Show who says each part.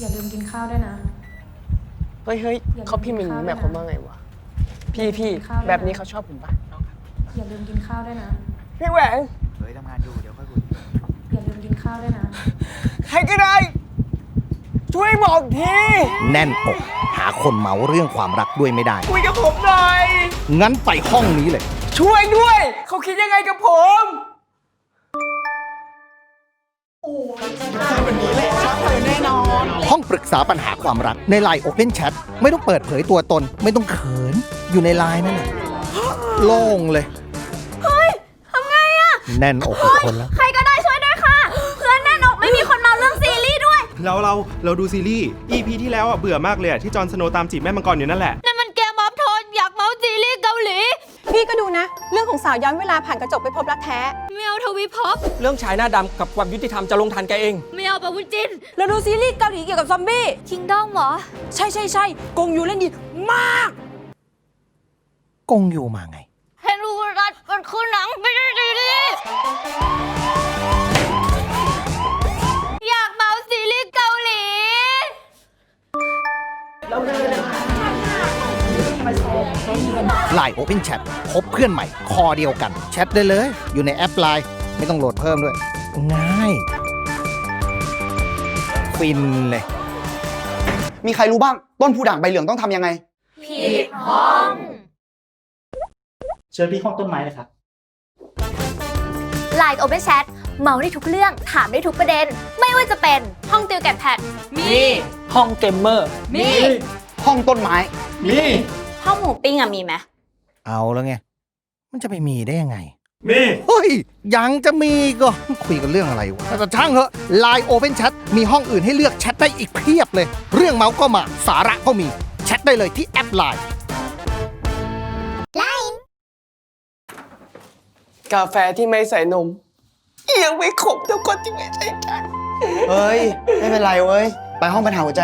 Speaker 1: อย่าลืมกินข้าวด้วยนะ
Speaker 2: เฮ้ยเฮ้ย
Speaker 1: อย่าลืม
Speaker 2: เขาพิมพ์อย่างนี้
Speaker 1: กิน
Speaker 2: ห
Speaker 1: ข้าว
Speaker 2: มายความ
Speaker 1: ด้วยนะ
Speaker 2: ว่าไงวะ พี่พี่
Speaker 1: กินข้าวด้วยนะ
Speaker 2: แบบนี้เขาชอบผมปะน้องครับ
Speaker 1: อย่าลืมกินข้าวด้วยนะ
Speaker 2: พี่แหวง
Speaker 3: เฮ้ยทำงานอยู่เดี๋ยวค่อยคุย
Speaker 1: อย่าลืมกินข้าวด้วยนะ
Speaker 2: ใครก็ได้ ช่วยบอกที
Speaker 4: แน่นอกหาคนเมาเรื่องความรักด้วยไม่ได้
Speaker 2: คุยกับผมหน่อย
Speaker 4: งั้นไปห้องนี้เลย
Speaker 2: ช่วยด้วย เขาคิดยังไงกับผม
Speaker 4: ห้องปรึกษาปัญหาความรักในไลน์ Open Chat ไม่ต้องเปิดเผยตัวตน ไม่ต้องเขินอยู่ในไลน์นั่นแหละโล่งเลย
Speaker 5: เฮ้ยทำไงอะ
Speaker 4: แน่นอกทุกคนแล้ว
Speaker 5: ใครก็ได้ช่วยด้วยค่ะ เพื่อนแน่นอกไม่มีคนเมาเรื่องซีรีส์ด้วย
Speaker 6: แล้วเราเราดูซีรีส์ EP ที่แล้วอะเบื่อมากเลยอะที่จอห์นสโนว์ตามจีบแม่มังกรอยู่นั่นแหละ
Speaker 5: นั่นมันเกมออฟโทนอยากเมาซีรีส์เกาหลี
Speaker 7: พี่ก็ดูนะ เรื่อง ของสาวย้อนเวลาผ่านกระจกไปพบรักแท้
Speaker 5: ไม่เอาทวิภพ
Speaker 2: เรื่องชายหน้าดำกับความยุติธรรมจะลงทันแกเอง
Speaker 5: ไม่เอาปะวุ้นจิน
Speaker 7: เราดูซีรีส์เกาหลีเกี่ยวกับซอมบี้
Speaker 5: คิงด้อมเหรอ
Speaker 7: ใช่ใช่ใช่กงยูเล่นดีมาก
Speaker 4: กงอยู่มาไง ไลน์ Open Chat พบเพื่อนใหม่ คอเดียวกัน แชทได้เลย อยู่ในแอปไลน์ไม่ต้องโหลดเพิ่มด้วย ง่าย ฟินเลย
Speaker 3: มีใครรู้บ้าง ต้นผู้ด่างใบเหลืองต้องทำยังไง
Speaker 5: ผิดห้อง
Speaker 8: เชิญที่ห้องต้นไม้เลยครับ
Speaker 5: ไลน์ Open Chat เมาได้ทุกเรื่องถามได้ทุกประเด็น ไม่ว่าจะเป็นห้องติวแกดแพดมี
Speaker 2: ห้องเกมเมอร์
Speaker 5: มี
Speaker 3: ห้องต้นไม้
Speaker 8: มี
Speaker 5: ห้องหมูปิ้งอะมีไหม
Speaker 4: เอาแล้วไง มันจะไปมีได้ยังไง
Speaker 8: มี
Speaker 4: เฮ้ย ยังจะมีก็คุยกันเรื่องอะไรวะแต่ช่างเหอะ Line Open Chat มีห้องอื่นให้เลือกแชทได้อีกเพียบเลย เรื่องเมาส์ก็มาสาระก็มี แชทได้เลยที่แอป Line
Speaker 2: กาแฟที่ไม่ใส่นม ยังไม่ขมเท่าคนที่ไม่ใส่กัน
Speaker 3: เฮ้ย ไม่เป็นไรเว้ย ไปห้องปัญหาหัวใจ